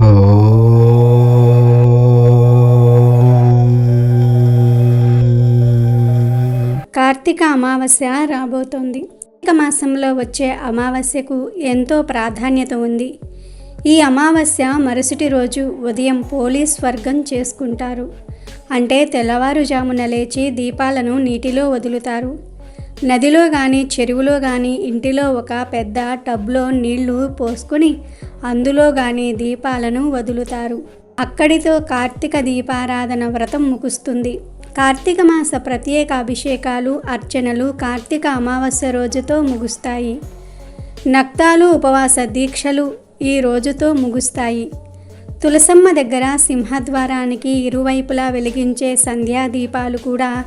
కార్తీక అమావాస్య రాబోతోంది. కార్తీక మాసంలో వచ్చే అమావాస్యకు ఎంతో ప్రాధాన్యత ఉంది. ఈ అమావాస్య మరుసటి రోజు ఉదయం పోలీస్ స్వర్గం చేసుకుంటారు. అంటే తెల్లవారుజామున లేచి దీపాలను నీటిలో వదులుతారు. నదిలో కానీ చెరువులో కానీ ఇంటిలో ఒక పెద్ద టబ్లో నీళ్ళు పోసుకొని అందులో కానీ దీపాలను వదులుతారు. అక్కడితో కార్తీక దీపారాధన వ్రతం ముగుస్తుంది. కార్తీక మాస ప్రత్యేక అభిషేకాలు అర్చనలు కార్తీక అమావాస్య రోజుతో ముగుస్తాయి. నక్తాలు ఉపవాస దీక్షలు ఈ రోజుతో ముగుస్తాయి. తులసమ్మ దగ్గర సింహద్వారానికి ఇరువైపులా వెలిగించే సంధ్యా దీపాలు కూడా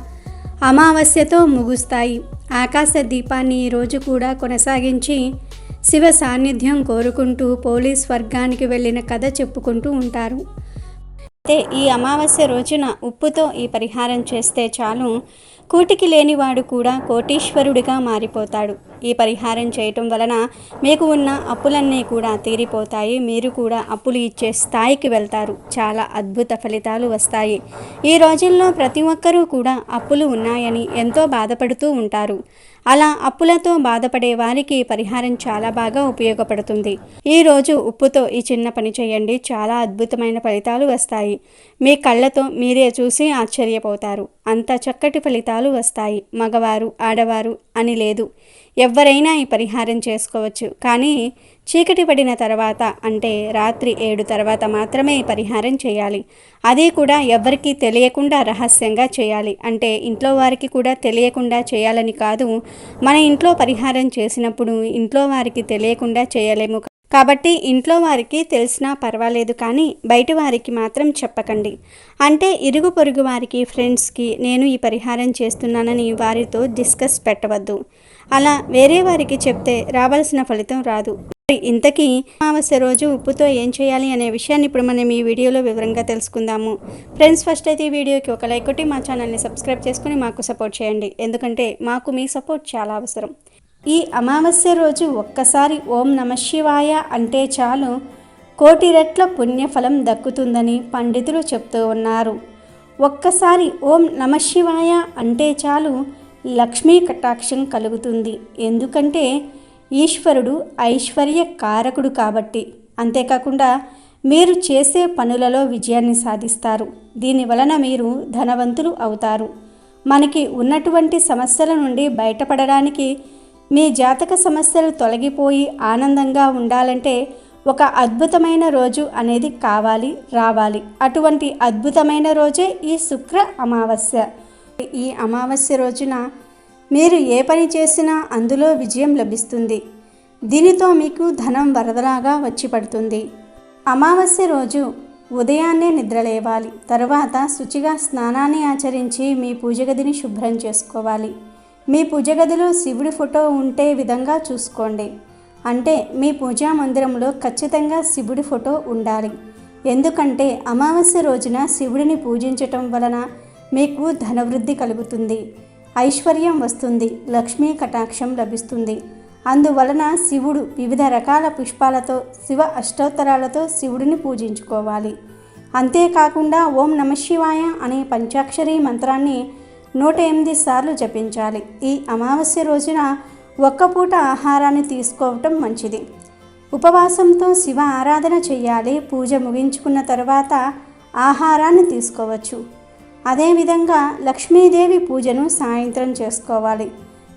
అమావాస్యతో ముగుస్తాయి. ఆకాశ దీపాన్ని ఈ రోజు కూడా కొనసాగించి శివ సాన్నిధ్యం కోరుకుంటూ పోలీస్ వర్గానికి వెళ్ళిన కథ చెప్పుకుంటూ ఉంటారు. అయితే ఈ అమావాస్య రోజున ఉప్పుతో ఈ పరిహారం చేస్తే చాలు. కూటికి లేనివాడు కూడా కోటీశ్వరుడిగా మారిపోతాడు. ఈ పరిహారం చేయటం వలన మీకు ఉన్న అప్పులన్నీ కూడా తీరిపోతాయి. మీరు కూడా అప్పులు ఇచ్చే స్థాయికి వెళ్తారు. చాలా అద్భుత ఫలితాలు వస్తాయి. ఈ రోజుల్లో ప్రతి ఒక్కరూ కూడా అప్పులు ఉన్నాయని ఎంతో బాధపడుతూ ఉంటారు. అలా అప్పులతో బాధపడే వారికి పరిహారం చాలా బాగా ఉపయోగపడుతుంది. ఈ రోజు ఉప్పుతో ఈ చిన్న పని చేయండి. చాలా అద్భుతమైన ఫలితాలు వస్తాయి. మీ కళ్ళతో మీరే చూసి ఆశ్చర్యపోతారు. అంత చక్కటి ఫలితాలు వస్తాయి. మగవారు ఆడవారు అని లేదు. ఎవరైనా ఈ పరిహారం చేసుకోవచ్చు. కానీ చీకటి పడిన తర్వాత అంటే రాత్రి ఏడు తర్వాత మాత్రమే ఈ పరిహారం చేయాలి. అది కూడా ఎవరికీ తెలియకుండా రహస్యంగా చేయాలి. అంటే ఇంట్లో వారికి కూడా తెలియకుండా చేయాలని కాదు. మన ఇంట్లో పరిహారం చేసినప్పుడు ఇంట్లో వారికి తెలియకుండా చేయలేము కాబట్టి ఇంట్లో వారికి తెలిసినా పర్వాలేదు కానీ బయట వారికి మాత్రం చెప్పకండి. అంటే ఇరుగు పొరుగు వారికి ఫ్రెండ్స్కి నేను ఈ పరిహారం చేస్తున్నానని వారితో డిస్కస్ పెట్టవద్దు. అలా వేరే వారికి చెప్తే రావాల్సిన ఫలితం రాదు. మరి ఇంతకీ అమావాస్య రోజు ఉప్పుతో ఏం చేయాలి అనే విషయాన్ని ఇప్పుడు మనం ఈ వీడియోలో వివరంగా తెలుసుకుందాము. ఫ్రెండ్స్ ఫస్ట్ అయితే ఈ వీడియోకి ఒక లైక్ కొట్టి మా ఛానల్ని సబ్స్క్రైబ్ చేసుకుని మాకు సపోర్ట్ చేయండి. ఎందుకంటే మాకు మీ సపోర్ట్ చాలా అవసరం. ఈ అమావాస్య రోజు ఒక్కసారి ఓం నమ శివాయ అంటే చాలు. కోటి రెట్ల పుణ్యఫలం దక్కుతుందని పండితులు చెప్తూ ఉన్నారు. ఒక్కసారి ఓం నమ శివాయ అంటే చాలు లక్ష్మీ కటాక్షం కలుగుతుంది. ఎందుకంటే ఈశ్వరుడు ఐశ్వర్య కారకుడు కాబట్టి. అంతేకాకుండా మీరు చేసే పనులలో విజయాన్ని సాధిస్తారు. దీని వలన మీరు ధనవంతులు అవుతారు. మనకి ఉన్నటువంటి సమస్యల నుండి బయటపడడానికి మీ జాతక సమస్యలు తొలగిపోయి ఆనందంగా ఉండాలంటే ఒక అద్భుతమైన రోజు అనేది కావాలి రావాలి. అటువంటి అద్భుతమైన రోజే ఈ శుక్ర అమావాస్య. ఈ అమావాస్య రోజున మీరు ఏ పని చేసినా అందులో విజయం లభిస్తుంది. దీనితో మీకు ధనం వరదలాగా వచ్చి పడుతుంది. అమావాస్య రోజు ఉదయాన్నే నిద్రలేవాలి. తరువాత శుచిగా స్నానాన్ని ఆచరించి మీ పూజగదిని శుభ్రం చేసుకోవాలి. మీ పూజ గదిలో శివుడి ఫోటో ఉంటే విధంగా చూసుకోండి. అంటే మీ పూజా మందిరంలో ఖచ్చితంగా శివుడి ఫోటో ఉండాలి. ఎందుకంటే అమావాస్య రోజున శివుడిని పూజించటం వలన మీకు ధనవృద్ధి కలుగుతుంది. ఐశ్వర్యం వస్తుంది. లక్ష్మీ కటాక్షం లభిస్తుంది. అందువలన శివుడు వివిధ రకాల పుష్పాలతో శివ అష్టోత్తరాలతో శివుడిని పూజించుకోవాలి. అంతేకాకుండా ఓం నమ శివాయ అనే పంచాక్షరీ మంత్రాన్ని నూట ఎనిమిది సార్లు జపించాలి. ఈ అమావాస్య రోజున ఒక్క పూట ఆహారాన్ని తీసుకోవటం మంచిది. ఉపవాసంతో శివ ఆరాధన చేయాలి. పూజ ముగించుకున్న తర్వాత ఆహారాన్ని తీసుకోవచ్చు. అదేవిధంగా లక్ష్మీదేవి పూజను సాయంత్రం చేసుకోవాలి.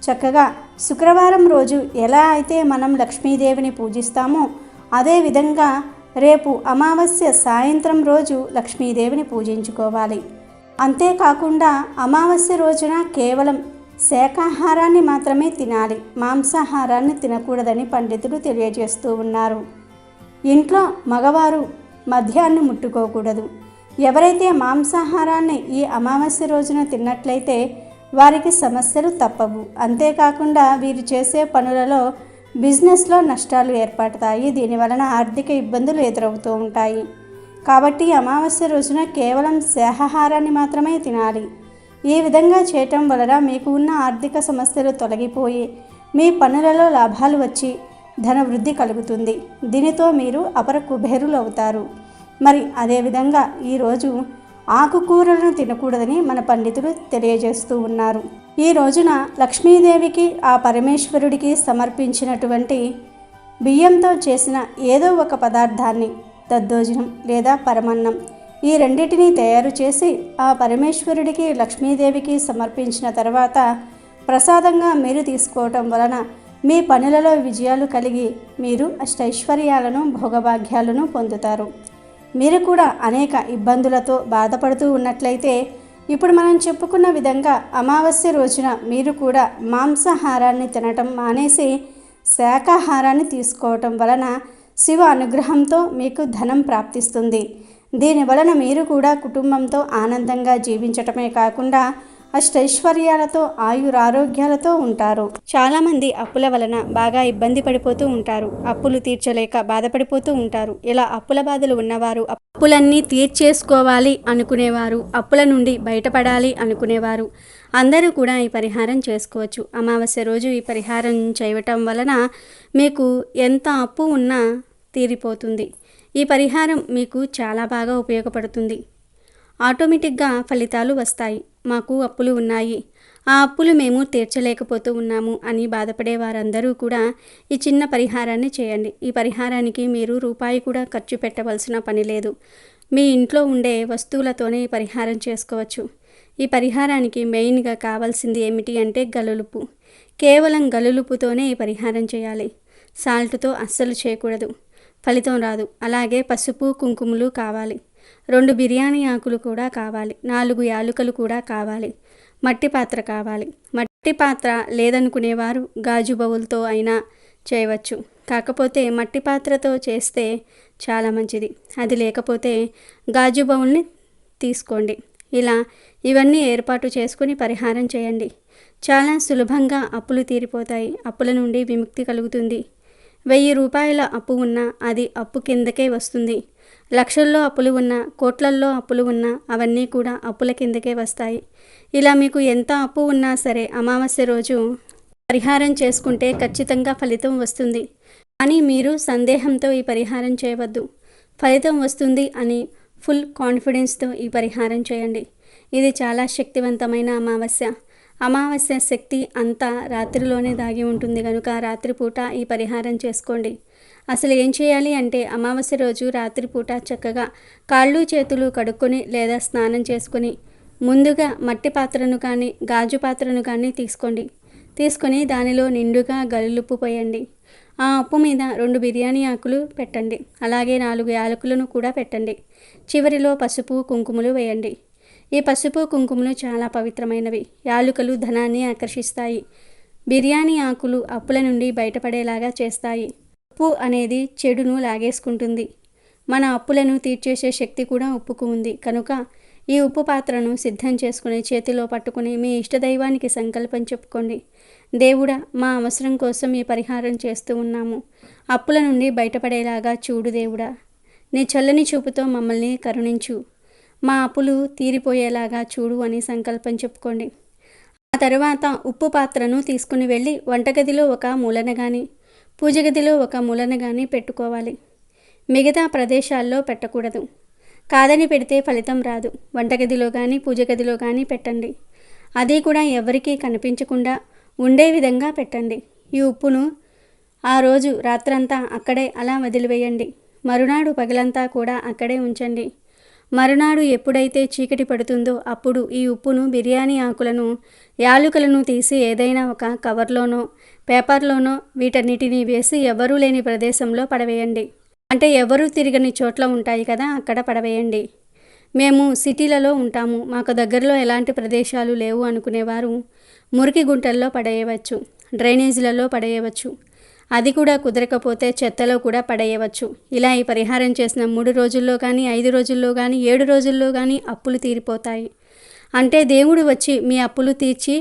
చక్కగా శుక్రవారం రోజు ఎలా అయితే మనం లక్ష్మీదేవిని పూజిస్తామో అదేవిధంగా రేపు అమావాస్య సాయంత్రం రోజు లక్ష్మీదేవిని పూజించుకోవాలి. అంతేకాకుండా అమావాస్య రోజున కేవలం శాకాహారాన్ని మాత్రమే తినాలి మాంసాహారాన్ని తినకూడదని పండితులు తెలియజేస్తూ ఉన్నారు. ఇంట్లో మగవారు మద్యాన్ని ముట్టుకోకూడదు. ఎవరైతే మాంసాహారాన్ని ఈ అమావాస్య రోజున తిన్నట్లయితే వారికి సమస్యలు తప్పవు. అంతేకాకుండా వీరు చేసే పనులలో బిజినెస్లో నష్టాలు ఏర్పడతాయి. దీనివలన ఆర్థిక ఇబ్బందులు ఎదురవుతూ ఉంటాయి. కాబట్టి అమావాస్య రోజున కేవలం శాహాహారాన్ని మాత్రమే తినాలి. ఈ విధంగా చేయటం వలన మీకు ఉన్న ఆర్థిక సమస్యలు తొలగిపోయి మీ పనులలో లాభాలు వచ్చి ధన వృద్ధి కలుగుతుంది. దీనితో మీరు అపర కుబేరులు అవుతారు. మరి అదేవిధంగా ఈరోజు ఆకుకూరలను తినకూడదని మన పండితులు తెలియజేస్తూ ఉన్నారు. ఈ రోజున లక్ష్మీదేవికి ఆ పరమేశ్వరుడికి సమర్పించినటువంటి బియ్యంతో చేసిన ఏదో ఒక పదార్థాన్ని దద్దోజనం లేదా పరమన్నం. ఈ రెండింటినీ తయారు చేసి ఆ పరమేశ్వరుడికి లక్ష్మీదేవికి సమర్పించిన తర్వాత ప్రసాదంగా మీరు తీసుకోవటం వలన మీ పనులలో విజయాలు కలిగి మీరు అష్టైశ్వర్యాలను భోగభాగ్యాలను పొందుతారు. మీరు కూడా అనేక ఇబ్బందులతో బాధపడుతూ ఉన్నట్లయితే ఇప్పుడు మనం చెప్పుకున్న విధంగా అమావాస్య రోజున మీరు కూడా మాంసాహారాన్ని తినటం మానేసి శాకాహారాన్ని తీసుకోవటం వలన శివ అనుగ్రహంతో మీకు ధనం ప్రాప్తిస్తుంది. దీని వలన మీరు కూడా కుటుంబంతో ఆనందంగా జీవించటమే కాకుండా అష్టైశ్వర్యాలతో ఆయురారోగ్యాలతో ఉంటారు. చాలామంది అప్పుల వలన బాగా ఇబ్బంది పడిపోతూ ఉంటారు. అప్పులు తీర్చలేక బాధపడిపోతూ ఉంటారు. ఇలా అప్పుల బాధలు ఉన్నవారు అప్పులన్నీ తీర్చేసుకోవాలి అనుకునేవారు. అప్పుల నుండి బయటపడాలి అనుకునేవారు. అందరూ కూడా ఈ పరిహారం చేసుకోవచ్చు. అమావాస్య రోజు ఈ పరిహారం చేయటం వలన మీకు ఎంత అప్పు ఉన్నా తీరిపోతుంది. ఈ పరిహారం మీకు చాలా బాగా ఉపయోగపడుతుంది. ఆటోమేటిక్గా ఫలితాలు వస్తాయి. మాకు అప్పులు ఉన్నాయి. ఆ అప్పులు మేము తీర్చలేకపోతూ ఉన్నాము అని బాధపడే వారందరూ కూడా ఈ చిన్న పరిహారాన్ని చేయండి. ఈ పరిహారానికి మీరు రూపాయి కూడా ఖర్చు పెట్టవలసిన పని లేదు. మీ ఇంట్లో ఉండే వస్తువులతోనే ఈ పరిహారం చేసుకోవచ్చు. ఈ పరిహారానికి మెయిన్గా కావాల్సింది ఏమిటి అంటే గలులుపు. కేవలం గలులుపుతోనే ఈ పరిహారం చేయాలి. సాల్ట్తో అస్సలు చేయకూడదు. ఫలితం రాదు. అలాగే పసుపు కుంకుమలు కావాలి. రెండు బిర్యానీ ఆకులు కూడా కావాలి. నాలుగు యాలుకలు కూడా కావాలి. మట్టి పాత్ర కావాలి. మట్టి పాత్ర లేదనుకునేవారు గాజు బౌల్తో అయినా చేయవచ్చు. కాకపోతే మట్టి పాత్రతో చేస్తే చాలా మంచిది. అది లేకపోతే గాజు బౌల్ని తీసుకోండి. ఇలా ఇవన్నీ ఏర్పాటు చేసుకుని పరిహారం చేయండి. చాలా సులభంగా అప్పులు తీరిపోతాయి. అప్పుల నుండి విముక్తి కలుగుతుంది. వెయ్యి రూపాయల అప్పు ఉన్నా అది అప్పు కిందకే వస్తుంది. లక్షల్లో అప్పులు ఉన్నా కోట్లల్లో అప్పులు ఉన్నా అవన్నీ కూడా అప్పుల కిందకే వస్తాయి. ఇలా మీకు ఎంత అప్పు ఉన్నా సరే అమావాస్య రోజు పరిహారం చేసుకుంటే ఖచ్చితంగా ఫలితం వస్తుంది. కానీ మీరు సందేహంతో ఈ పరిహారం చేయవద్దు. ఫలితం వస్తుంది అని ఫుల్ కాన్ఫిడెన్స్తో ఈ పరిహారం చేయండి. ఇది చాలా శక్తివంతమైన అమావాస్య. అమావాస్య శక్తి అంతా రాత్రిలోనే దాగి ఉంటుంది కనుక రాత్రిపూట ఈ పరిహారం చేసుకోండి. అసలు ఏం చేయాలి అంటే అమావాస్య రోజు రాత్రిపూట చక్కగా కాళ్ళు చేతులు కడుక్కొని లేదా స్నానం చేసుకొని ముందుగా మట్టి పాత్రను కానీ గాజు పాత్రను కానీ తీసుకోండి. తీసుకొని దానిలో నిండుగా గలులుప్పు పోయండి. ఆ ఉప్పు మీద రెండు బిర్యానీ ఆకులు పెట్టండి. అలాగే నాలుగు యాలకులను కూడా పెట్టండి. చివరిలో పసుపు కుంకుమలు వేయండి. ఈ పసుపు కుంకుమలు చాలా పవిత్రమైనవి. యాలుకలు ధనాన్ని ఆకర్షిస్తాయి. బిర్యానీ ఆకులు అప్పుల నుండి బయటపడేలాగా చేస్తాయి. ఉప్పు అనేది చెడును లాగేసుకుంటుంది. మన అప్పులను తీర్చేసే శక్తి కూడా ఉప్పుకు ఉంది. కనుక ఈ ఉప్పు పాత్రను సిద్ధం చేసుకుని చేతిలో పట్టుకుని మీ ఇష్టదైవానికి సంకల్పం చెప్పుకోండి. దేవుడా మా అవసరం కోసం ఈ పరిహారం చేస్తూ ఉన్నాము. అప్పుల నుండి బయటపడేలాగా చూడు దేవుడా. నీ చల్లని చూపుతో మమ్మల్ని కరుణించు. మా అప్పులు తీరిపోయేలాగా చూడు అని సంకల్పం చెప్పుకోండి. ఆ తర్వాత ఉప్పు పాత్రను తీసుకుని వెళ్ళి వంటగదిలో ఒక మూలన కానీ పూజగదిలో ఒక మూలన కానీ పెట్టుకోవాలి. మిగతా ప్రదేశాల్లో పెట్టకూడదు. కాదని పెడితే ఫలితం రాదు. వంటగదిలో కానీ పూజ గదిలో కానీ పెట్టండి. అది కూడా ఎవరికీ కనిపించకుండా ఉండే విధంగా పెట్టండి. ఈ ఉప్పును ఆ రోజు రాత్రంతా అక్కడే అలా వదిలివేయండి. మరునాడు పగలంతా కూడా అక్కడే ఉంచండి. మరునాడు ఎప్పుడైతే చీకటి పడుతుందో అప్పుడు ఈ ఉప్పును బిర్యానీ ఆకులను యాలుకలను తీసి ఏదైనా ఒక కవర్లోనో పేపర్లోనో వీటన్నిటినీ వేసి ఎవరూ లేని ప్రదేశంలో పడవేయండి. అంటే ఎవరూ తిరగని చోట్ల ఉంటాయి కదా అక్కడ పడవేయండి. మేము సిటీలలో ఉంటాము. మాకు దగ్గరలో ఎలాంటి ప్రదేశాలు లేవు అనుకునేవారు. మురికి గుంటల్లో పడేయవచ్చు. డ్రైనేజీలలో పడేయవచ్చు. అది కూడా కుదరకపోతే చెత్తలో కూడా పడేయవచ్చు. ఇలా ఈ పరిహారం చేసిన మూడు రోజుల్లో కానీ ఐదు రోజుల్లో కానీ ఏడు రోజుల్లో కానీ అప్పులు తీరిపోతాయి. అంటే దేవుడు వచ్చి మీ అప్పులు తీర్చి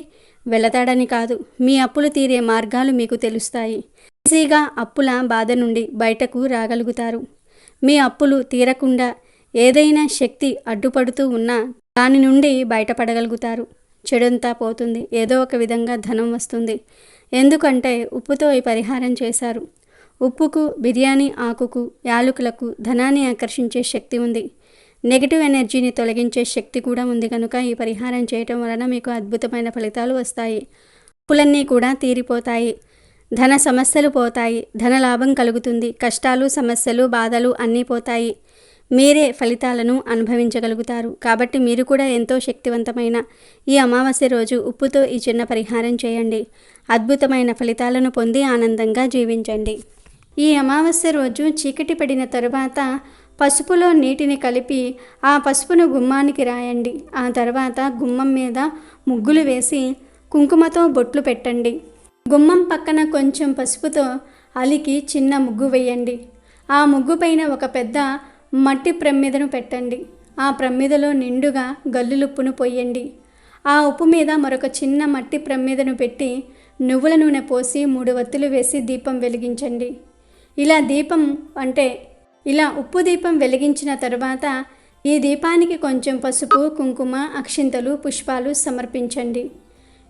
వెళతాడని కాదు మీ అప్పులు తీరే మార్గాలు మీకు తెలుస్తాయి. ఈజీగా అప్పుల బాధ నుండి బయటకు రాగలుగుతారు. మీ అప్పులు తీరకుండా ఏదైనా శక్తి అడ్డుపడుతూ ఉన్నా దాని నుండి బయటపడగలుగుతారు. చెడంతా పోతుంది. ఏదో ఒక విధంగా ధనం వస్తుంది. ఎందుకంటే ఉప్పుతో ఈ పరిహారం చేశారు. ఉప్పుకు బిర్యానీ ఆకుకు యాలకులకు ధనాన్ని ఆకర్షించే శక్తి ఉంది. నెగిటివ్ ఎనర్జీని తొలగించే శక్తి కూడా ఉంది కనుక ఈ పరిహారం చేయటం వలన మీకు అద్భుతమైన ఫలితాలు వస్తాయి. అప్పులన్నీ కూడా తీరిపోతాయి. ధన సమస్యలు పోతాయి. ధన లాభం కలుగుతుంది. కష్టాలు సమస్యలు బాధలు అన్నీ పోతాయి. మీరే ఫలితాలను అనుభవించగలుగుతారు. కాబట్టి మీరు కూడా ఎంతో శక్తివంతమైన ఈ అమావాస్య రోజు ఉప్పుతో ఈ చిన్న పరిహారం చేయండి. అద్భుతమైన ఫలితాలను పొంది ఆనందంగా జీవించండి. ఈ అమావాస్య రోజు చీకటి పడిన తరువాత పసుపులో నీటిని కలిపి ఆ పసుపును గుమ్మానికి రాయండి. ఆ తర్వాత గుమ్మం మీద ముగ్గులు వేసి కుంకుమతో బొట్లు పెట్టండి. గుమ్మం పక్కన కొంచెం పసుపుతో అలికి చిన్న ముగ్గు వేయండి. ఆ ముగ్గు పైన ఒక పెద్ద మట్టి ప్రమ్మిదను పెట్టండి. ఆ ప్రమ్మిదలో నిండుగా గల్లులుప్పును పొయ్యండి. ఆ ఉప్పు మీద మరొక చిన్న మట్టి ప్రమ్మిదను పెట్టి నువ్వుల నూనె పోసి మూడు వత్తులు వేసి దీపం వెలిగించండి. ఇలా దీపం అంటే ఇలా ఉప్పు దీపం వెలిగించిన తర్వాత ఈ దీపానికి కొంచెం పసుపు కుంకుమ అక్షింతలు పుష్పాలు సమర్పించండి.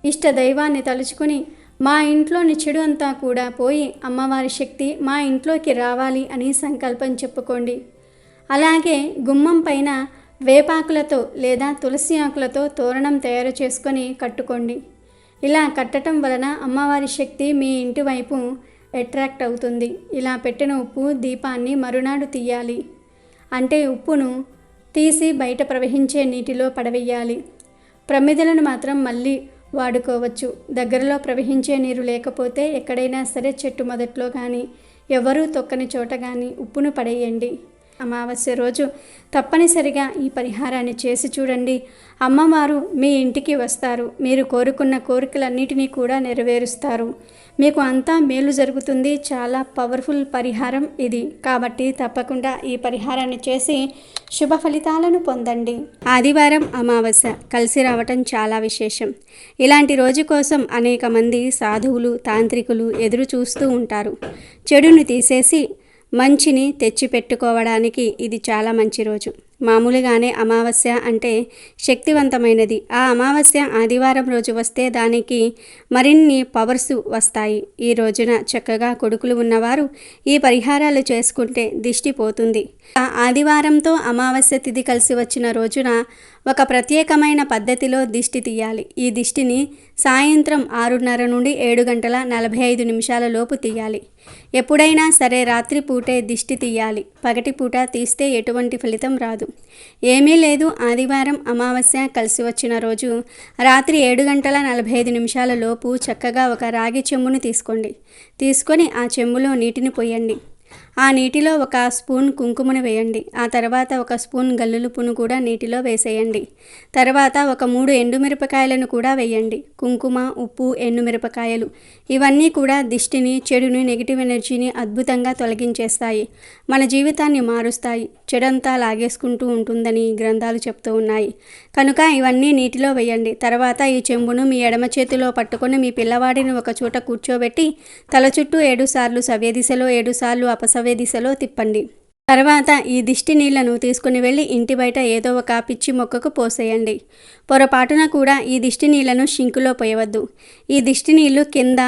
ఇష్ట దైవాన్ని తలుచుకుని మా ఇంట్లోని చెడు అంతా కూడా పోయి అమ్మవారి శక్తి మా ఇంట్లోకి రావాలి అని సంకల్పం చెప్పుకోండి. అలాగే గుమ్మం పైన వేపాకులతో లేదా తులసి ఆకులతో తోరణం తయారు చేసుకొని కట్టుకోండి. ఇలా కట్టడం వలన అమ్మవారి శక్తి మీ ఇంటి వైపు అట్రాక్ట్ అవుతుంది. ఇలా పెట్టిన ఉప్పు దీపాన్ని మరునాడు తీయాలి. అంటే ఉప్పును తీసి బయట ప్రవహించే నీటిలో పడవేయాలి. ప్రమిదలను మాత్రం మళ్ళీ వాడుకోవచ్చు. దగ్గరలో ప్రవహించే నీరు లేకపోతే ఎక్కడైనా సరే చెట్టు మొదట్లో కానీ ఎవరూ తొక్కని చోట కానీ ఉప్పును పడేయండి. అమావాస్య రోజు తప్పనిసరిగా ఈ పరిహారాన్ని చేసి చూడండి. అమ్మవారు మీ ఇంటికి వస్తారు. మీరు కోరుకున్న కోరికలన్నిటినీ కూడా నెరవేరుస్తారు. మీకు అంతా మేలు జరుగుతుంది. చాలా పవర్ఫుల్ పరిహారం ఇది. కాబట్టి తప్పకుండా ఈ పరిహారాన్ని చేసి శుభ ఫలితాలను పొందండి. ఆదివారం అమావాస్య. కలిసి రావటం చాలా విశేషం. ఇలాంటి రోజు కోసం అనేక మంది సాధువులు తాంత్రికులు ఎదురు చూస్తూ ఉంటారు. చెడును తీసేసి మంచిని తెచ్చిపెట్టుకోవడానికి ఇది చాలా మంచి రోజు. మామూలుగానే అమావాస్య అంటే శక్తివంతమైనది. ఆ అమావాస్య ఆదివారం రోజు వస్తే దానికి మరిన్ని పవర్స్ వస్తాయి. ఈ రోజున చక్కగా కొడుకులు ఉన్నవారు ఈ పరిహారాలు చేసుకుంటే దిష్టి పోతుంది. ఆ ఆదివారంతో అమావాస్య తిథి కలిసి వచ్చిన రోజున ఒక ప్రత్యేకమైన పద్ధతిలో దిష్టి తీయాలి. ఈ దిష్టిని సాయంత్రం ఆరున్నర నుండి ఏడు గంటల నలభై ఐదు నిమిషాల లోపు తీయాలి. ఎప్పుడైనా సరే రాత్రి పూటే దిష్టి తీయాలి. పగటి పూట తీస్తే ఎటువంటి ఫలితం రాదు. ఏమీ లేదు. ఆదివారం అమావాస్య కలిసి వచ్చిన రోజు రాత్రి ఏడు గంటల నలభై ఐదు నిమిషాల లోపు చక్కగా ఒక రాగి చెంబును తీసుకోండి. తీసుకొని ఆ చెంబులో నీటిని పోయండి. ఆ నీటిలో ఒక స్పూన్ కుంకుమను వేయండి. ఆ తర్వాత ఒక స్పూన్ గల్లులుపును కూడా నీటిలో వేసేయండి. తర్వాత ఒక మూడు ఎండుమిరపకాయలను కూడా వేయండి. కుంకుమ ఉప్పు ఎండుమిరపకాయలు. ఇవన్నీ కూడా దిష్టిని చెడుని నెగిటివ్ ఎనర్జీని అద్భుతంగా తొలగించేస్తాయి. మన జీవితాన్ని మారుస్తాయి. చెడంతా లాగేసుకుంటూ ఉంటుందని గ్రంథాలు చెప్తూ ఉన్నాయి. కనుక ఇవన్నీ నీటిలో వేయండి. తర్వాత ఈ చెంబును మీ ఎడమ చేతిలో పట్టుకొని మీ పిల్లవాడిని ఒక చోట కూర్చోబెట్టి తల చుట్టూ ఏడు సార్లు సవ్య దిశలో ఏడు దిశలో తిప్పండి. తర్వాత ఈ దిష్టి నీళ్ళను తీసుకుని వెళ్ళి ఇంటి బయట ఏదో ఒక పిచ్చి మొక్కకు పోసేయండి. పొరపాటున కూడా ఈ దిష్టి నీళ్ళను షింకులో పోయవద్దు. ఈ దిష్టి నీళ్ళు కింద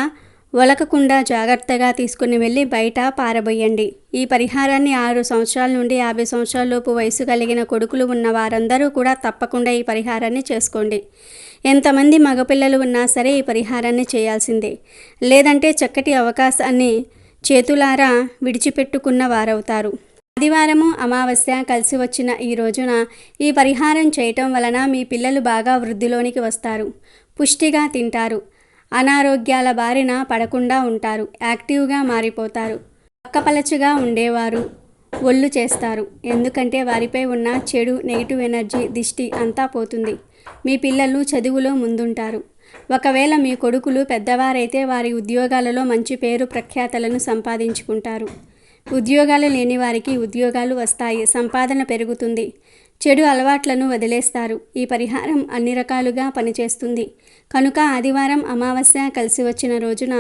ఒలకకుండా జాగ్రత్తగా తీసుకుని వెళ్ళి బయట పారబోయండి. ఈ పరిహారాన్ని ఆరు సంవత్సరాల నుండి యాభై సంవత్సరాల లోపు వయసు కలిగిన కొడుకులు ఉన్న వారందరూ కూడా తప్పకుండా ఈ పరిహారాన్ని చేసుకోండి. ఎంతమంది మగపిల్లలు ఉన్నా సరే ఈ పరిహారాన్ని చేయాల్సిందే. లేదంటే చక్కటి అవకాశాన్ని చేతులారా విడిచిపెట్టుకున్న వారవుతారు. ఆదివారము అమావాస్య కలిసి వచ్చిన ఈ రోజున ఈ పరిహారం చేయటం వలన మీ పిల్లలు బాగా వృద్ధిలోనికి వస్తారు. పుష్టిగా తింటారు. అనారోగ్యాల బారిన పడకుండా ఉంటారు. యాక్టివ్గా మారిపోతారు. పక్కపలచుగా ఉండేవారు. ఒళ్ళు చేస్తారు. ఎందుకంటే వారిపై ఉన్న చెడు నెగిటివ్ ఎనర్జీ దిష్టి అంతా పోతుంది. మీ పిల్లలు చదువులో ముందుంటారు. ఒకవేళ మీ కొడుకులు పెద్దవారైతే వారి ఉద్యోగాలలో మంచి పేరు ప్రఖ్యాతలను సంపాదించుకుంటారు. ఉద్యోగాలు లేని వారికి ఉద్యోగాలు వస్తాయి సంపాదన పెరుగుతుంది. చెడు అలవాట్లను వదిలేస్తారు. ఈ పరిహారం అన్ని రకాలుగా పనిచేస్తుంది. కనుక ఆదివారం అమావాస్య కలిసి వచ్చిన రోజున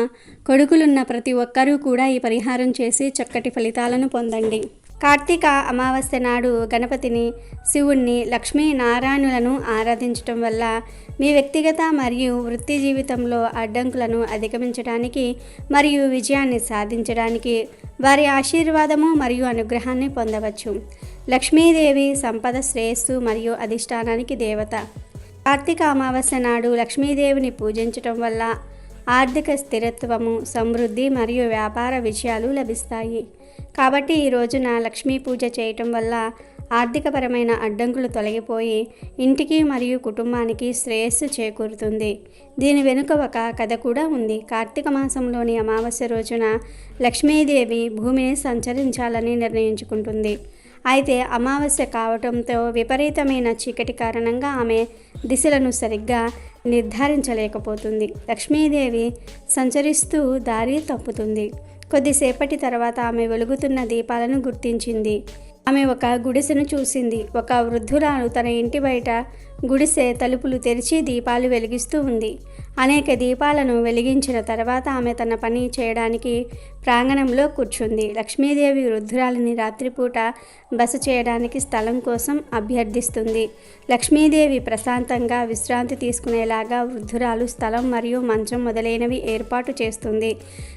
కొడుకులున్న ప్రతి ఒక్కరూ కూడా ఈ పరిహారం చేసి చక్కటి ఫలితాలను పొందండి. కార్తీక అమావాస్య నాడు గణపతిని శివుణ్ణి లక్ష్మీ నారాయణులను ఆరాధించటం వల్ల మీ వ్యక్తిగత మరియు వృత్తి జీవితంలో అడ్డంకులను అధిగమించడానికి మరియు విజయాన్ని సాధించడానికి వారి ఆశీర్వాదము మరియు అనుగ్రహాన్ని పొందవచ్చు. లక్ష్మీదేవి సంపద శ్రేయస్సు మరియు అధిష్టానానికి దేవత. కార్తీక అమావాస్య నాడు లక్ష్మీదేవిని పూజించటం వల్ల ఆర్థిక స్థిరత్వము సమృద్ధి మరియు వ్యాపార విజయాలు లభిస్తాయి. కాబట్టి ఈ రోజున లక్ష్మీ పూజ చేయటం వల్ల ఆర్థికపరమైన అడ్డంకులు తొలగిపోయి ఇంటికి మరియు కుటుంబానికి శ్రేయస్సు చేకూరుతుంది. దీని వెనుక ఒక కథ కూడా ఉంది. కార్తీక మాసంలోని అమావాస్య రోజున లక్ష్మీదేవి భూమిని సంచరించాలని నిర్ణయించుకుంటుంది. అయితే అమావాస్య కావటంతో విపరీతమైన చీకటి కారణంగా ఆమె దిశలను సరిగ్గా నిర్ధారించలేకపోతుంది. లక్ష్మీదేవి సంచరిస్తూ దారి తప్పుతుంది. కొద్దిసేపటి తర్వాత ఆమె వెలుగుతున్న దీపాలను గుర్తించింది. ఆమె ఒక గుడిసెను చూసింది. ఒక వృద్ధురాలు తన ఇంటి బయట గుడిసె తలుపులు తెరిచి దీపాలు వెలిగిస్తూ ఉంది. అనేక దీపాలను వెలిగించిన తర్వాత ఆమె తన పని చేయడానికి ప్రాంగణంలో కూర్చుంది. లక్ష్మీదేవి వృద్ధురాలిని రాత్రిపూట బస చేయడానికి స్థలం కోసం అభ్యర్థిస్తుంది. లక్ష్మీదేవి ప్రశాంతంగా విశ్రాంతి తీసుకునేలాగా వృద్ధురాలు స్థలం మరియు మంచం మొదలైనవి ఏర్పాటు చేస్తుంది.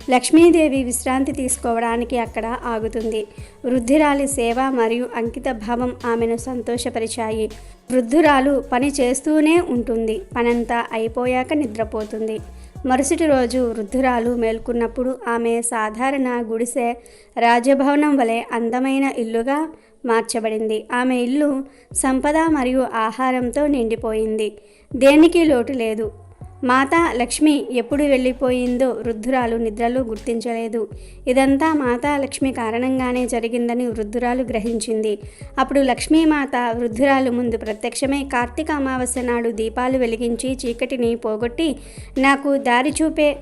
లక్ష్మీదేవి విశ్రాంతి తీసుకోవడానికి అక్కడ ఆగుతుంది. వృద్ధురాలి సేవ మరియు అంకిత భావం ఆమెను సంతోషపరిచాయి. వృద్ధురాలు పని చేస్తూనే ఉంటుంది. పనంతా అయిపోయాక నిద్రపోతుంది. మరుసటి రోజు వృద్ధురాలు మేల్కొన్నప్పుడు ఆమె సాధారణ గుడిసె రాజభవనం వలె అందమైన ఇల్లుగా మార్చబడింది. ఆమె ఇల్లు సంపద మరియు ఆహారంతో నిండిపోయింది. దేనికి లోటు లేదు. మాత లక్ష్మి ఎప్పుడు వెళ్ళిపోయిందో వృద్ధురాలు నిద్రలో గుర్తించలేదు. ఇదంతా మాతా లక్ష్మి కారణంగానే జరిగిందని వృద్ధురాలు గ్రహించింది. అప్పుడు లక్ష్మీమాత వృద్ధురాలు ముందు ప్రత్యక్షమై కార్తీక అమావాస్య నాడు దీపాలు వెలిగించి చీకటిని పోగొట్టి నాకు దారి చూపే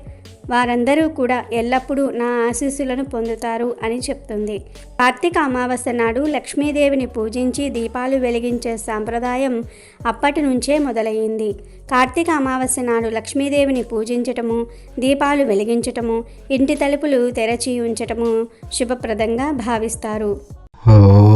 వారందరూ కూడా ఎల్లప్పుడూ నా ఆశీస్సులను పొందుతారు అని చెప్తుంది. కార్తీక అమావాస్య నాడు లక్ష్మీదేవిని పూజించి దీపాలు వెలిగించే సాంప్రదాయం అప్పటి నుంచే మొదలయ్యింది కార్తీక అమావాస్య నాడు లక్ష్మీదేవిని పూజించటము దీపాలు వెలిగించటము ఇంటి తలుపులు తెరచి ఉంచటము శుభప్రదంగా భావిస్తారు. ఓ